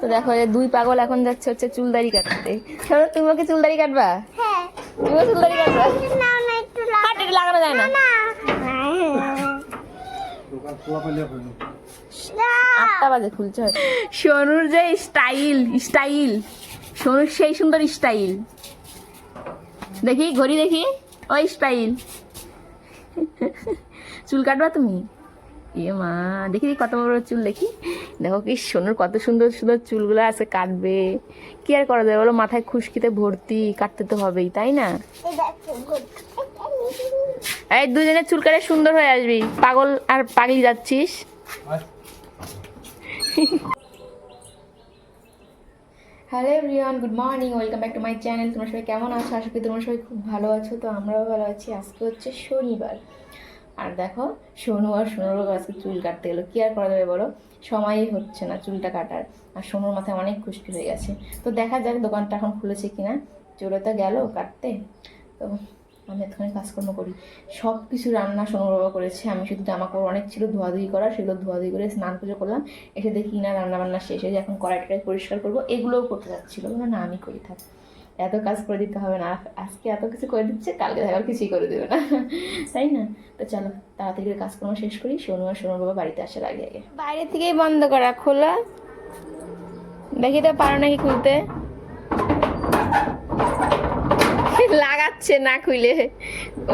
তো দেখো এই দুই পাগল এখন যাচ্ছে হচ্ছে চুলদারি কাটতে। শোনো তুমি ওকে চুলদারি কাটবা? হ্যাঁ। তুমিও চুলদারি কাটবা? না না একটু লাগানো যায় না। আটটা বাজে খুলছে। সোনুর যে স্টাইল স্টাইল। সোনুর সেই সুন্দর স্টাইল। দেখি ঘড়ি দেখি। ওই স্টাইল। চুল কাটবা তুমি? এ মা দেখি কত বড় চুল দেখি। দেখো কি সোনুর কত সুন্দর সুন্দর চুলগুলো আছে, কাটবে। কি আর করা যায় বলো? মাথায় খুশকিতে ভর্তি, কাটতে তো হবেই, তাই না? এই দুজনে চুল কাটে সুন্দর হয়ে আসবি। পাগল আর পাগলি যাচ্ছিস? Hello everyone, good morning, welcome back to my channel. তোমরা সবাই কেমন আছো? আশা করি তোমরা সবাই খুব ভালো আছো, তো আমরাও ভালো আছি। আজকে হচ্ছে শনিবার। আর দেখো, সোনু আর সোনুর আজকে চুল কাটতে গেলো। কি আর করা যাবে বলো? সময়ই হচ্ছে না চুলটা কাটার। আর সোনুর মাথায় অনেক খুশকি হয়ে গেছে। তো দেখা যাক দোকানটা এখন খুলেছে কিনা। চলে তো গেল কাটতে। তো আমি এতখানি কাজকর্ম করি। সব কিছু রান্না বাবা করেছে। আমি শুধু জামা কাপড় অনেক ছিল, ধোয়াধুয়ি করা, সেগুলো ধোয়াধুয়ি করে স্নান পুজো করলাম। এসে দেখি না রান্না বান্না শেষ হয়ে এখন কড়াইটাই পরিষ্কার করব। এগুলোও করতে যাচ্ছিল। না, আমি করি, থাক। এত কাজ করে দিতে হবে না। আজকে এত কিছু করে দিচ্ছে, কালকে দেখা গেলো কিছুই করে দেবে না। তাই না? তো চলো, তাড়াতাড়ি করে কাজকর্ম শেষ করি। সোনু আর সোনুর বাবা বাড়িতে আসার আগে আগে। বাইরে থেকেই বন্ধ করা, খোলা। দেখি তো পারো নাকি খুলতে। লাগাচ্ছে না খুলে।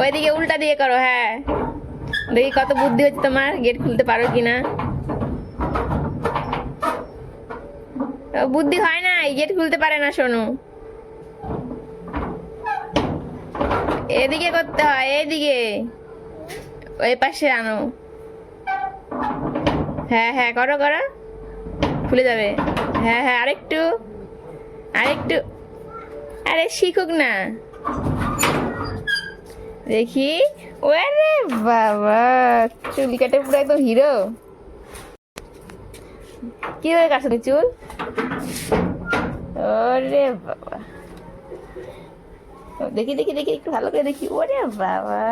ওইদিকে উল্টা দিয়ে করো হ্যাঁ। দেখি কত বুদ্ধি হচ্ছে তোমার, গেট খুলতে পারো কিনা। বুদ্ধি হয় না গেট খুলতে পারে না শোনো এদিকে করতে হয়, এদিকে। ওই পাশে আনো। হ্যাঁ হ্যাঁ করো করো। খুলে যাবে। হ্যাঁ হ্যাঁ আরেকটু। আরেকটু। আরে, শিখুক না। দেখি। ওরে বাবা, চুল কেটে পুরো একদম হিরো। কি হয়ে তুমি চুল? ওরে বাবা। দেখি দেখি দেখি, একটু ভালো করে দেখি। ওরে বাবা।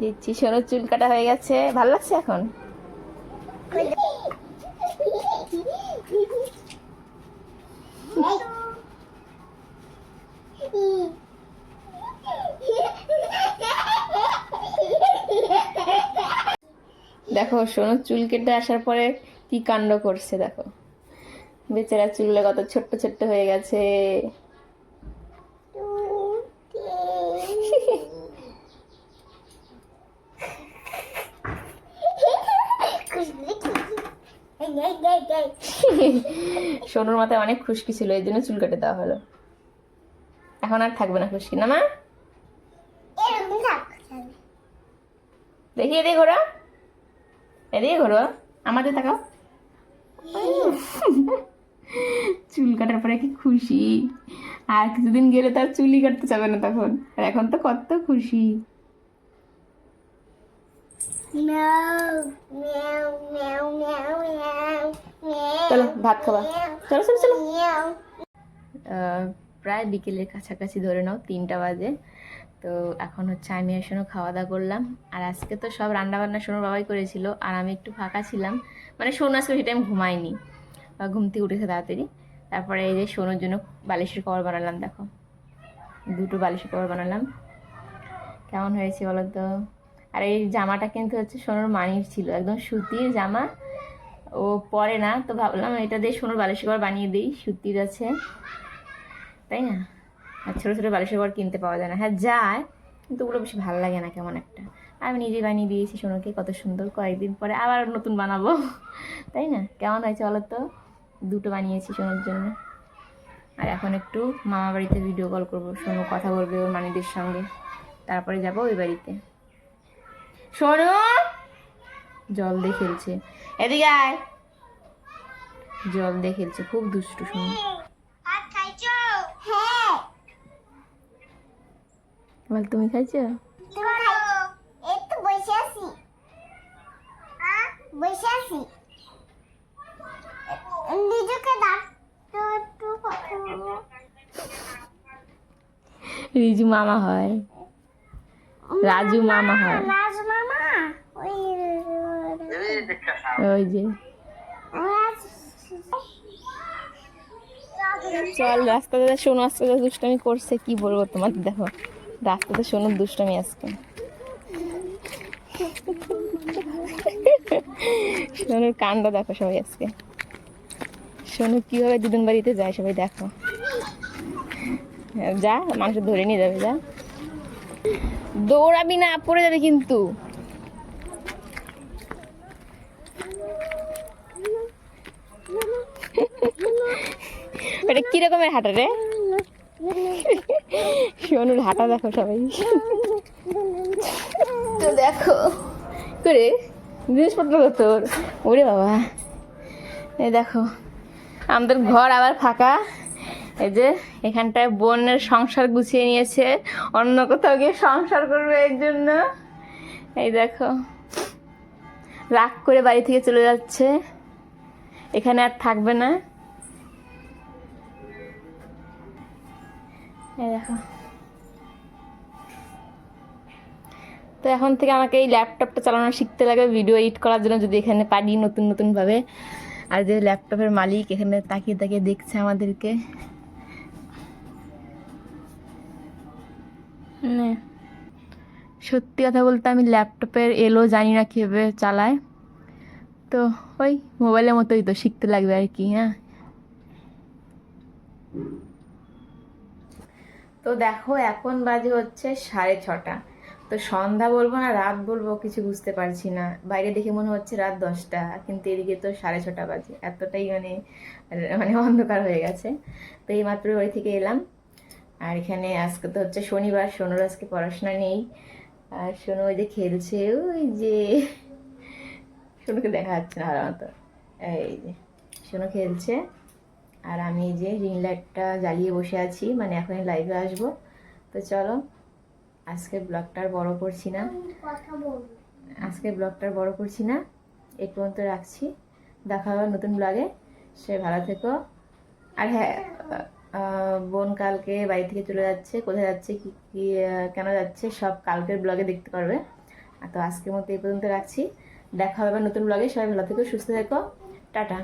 দিচ্ছি, সোনোর চুল কাটা হয়ে গেছে। ভালো লাগছে এখন? দেখো, সোনোর চুল কেটে আসার পরে কি কাণ্ড করছে, দেখো। বেচারা চুলগুলো কত ছোট্ট ছোট্ট হয়ে গেছে। সোনুর মাথায় অনেক খুশকি ছিল এই জন্য চুল কেটে দেওয়া হলো। এখন আর থাকবে না খুশকি না মা? দেখি এদিকে ঘোরা। এদিকে ঘোরো আমাদের তাকাও। চুল কাটার পরে কি খুশি। আর কিছুদিন গেলে তার চুলি কাটতে যাবে না তখন। আর এখন তো কত খুশি। চলো ভাত খাবা। চলো চলো চলো। আহ, প্রায় বিকেলের কাছাকাছি ধরে নাও তিনটা বাজে। তো এখন হচ্ছে আমি আর শোনো খাওয়া দাওয়া করলাম। আর আজকে তো সব রান্নাবান্না সোনুর বাবাই করেছিল। আর আমি একটু ফাঁকা ছিলাম। মানে সোনু আজকে সেই টাইম ঘুমাইনি বা ঘুম থেকে উঠেছে তাড়াতাড়ি। তারপরে এই যে সোনুর জন্য বালিশের কভার বানালাম, দেখো। দুটো বালিশের কভার বানালাম। কেমন হয়েছে বলো তো? আর এই জামাটা কিন্তু হচ্ছে সোনুর মানির ছিল, একদম সুতির জামা। ও পরে না, তো ভাবলাম এটা দিয়ে সোনুর বালিশের কভার বানিয়ে দিই, সুতির আছে। তাই না? আর ছোটো ছোটো বালিশের ঘর কিনতে পাওয়া যায় না। হ্যাঁ যায়, কিন্তু ওগুলো বেশি ভালো লাগে না কেমন একটা। আমি নিজে বানিয়ে দিয়েছি সোনুকে, কত সুন্দর, কয়েকদিন পরে আবার নতুন বানাবো। তাই না? কেমন হয়েছে বলো তো? দুটো বানিয়েছি সোনুর জন্য। আর এখন একটু মামা বাড়িতে ভিডিও কল করব। সোনু কথা বলবে ওর মানিদের সঙ্গে। তারপরে যাব ওই বাড়িতে। সোনু! জল দিয়ে খেলছে। এদিকে আয়। জল দিয়ে খেলছে। খুব দুষ্টু সোনু। বল, তুমি খাইছো? বসে আছি। বসে আছি নিজেকে ডাক তো একটু কথা বলব রিজু মামা হয়। রাজু মামা হয়। ওই যে। চল রাস্তাতে শোনো আজকে যা দুষ্টামি করছে কি বলব তোমার দেখো। রাস্তাতে শোনো দুষ্টামি আজকে। সোনুর কান্ড দেখো সবাই আজকে। সোনু কীভাবে দুদিন বাড়িতে যায় সবাই দেখো। যা মানুষ ধরে নিয়ে যাবে যা। দৌড়াবি না পড়ে যাবে কিন্তু। ওটা কিরকমের হাঁটা রে? সোনুর হাঁটা দেখো সবাই। তো দেখো। করে জিনিসপত্র তোর। ওরে বাবা। এই দেখো আমাদের ঘর আবার ফাঁকা। এই যে এখানটায় বোনের সংসার গুছিয়ে নিয়েছে। অন্য কোথাও গিয়ে সংসার করবে এর জন্য। এই দেখো, রাগ করে বাড়ি থেকে চলে যাচ্ছে। এখানে আর থাকবে না। এই দেখো। তো এখন থেকে আমাকে এই ল্যাপটপটা চালানো শিখতে লাগবে, ভিডিও এডিট করার জন্য যদি এখানে পারি নতুন নতুনভাবে। আর যে ল্যাপটপের মালিক এখানে তাকিয়ে তাকিয়ে দেখছে আমাদেরকে। সত্যি কথা বলতে আমি ল্যাপটপের এলো জানি না কীভাবে চালায়। তো ওই মোবাইলের মতোই তো, শিখতে লাগবে আর কি হ্যাঁ। তো দেখো, এখন বাজে হচ্ছে সাড়ে ছটা। তো সন্ধ্যা বলব না, রাত বলব, কিছু বুঝতে পারছি না। বাইরে দেখে মনে হচ্ছে রাত দশটা, কিন্তু এদিকে তো সাড়ে ছটা বাজে। এতটাই মানে মানে অন্ধকার হয়ে গেছে। তো এই মাত্র বাড়ি থেকে এলাম। আর এখানে আজকে তো হচ্ছে শনিবার, সোনুর আজকে পড়াশোনা নেই। আর সোনু ওই যে খেলছে, ওই যে সোনুকে দেখা যাচ্ছে না মতো। এই যে সোনু খেলছে, আর আমি এই যে রিং লাইটটা জ্বালিয়ে বসে আছি মানে এখন লাইভে আসব। তো চলো আজকে ব্লগটা আর বড় করছি না। আজকে ব্লগটা বড় করছি না, এই পর্যন্ত রাখছি। দেখা হবে নতুন ব্লগে সে ভালো থেকো। আর হ্যাঁ বোন কালকে বাড়ি থেকে চলে যাচ্ছে, কোথায় যাচ্ছে, কি কি কেন যাচ্ছে, সব কালকের ব্লগে দেখতে পারবে। তো আজকের মতো এই পর্যন্ত রাখছি। দেখা হবে নতুন ব্লগে সবাই ভালো থেকো, সুস্থ থেকো। টাটা।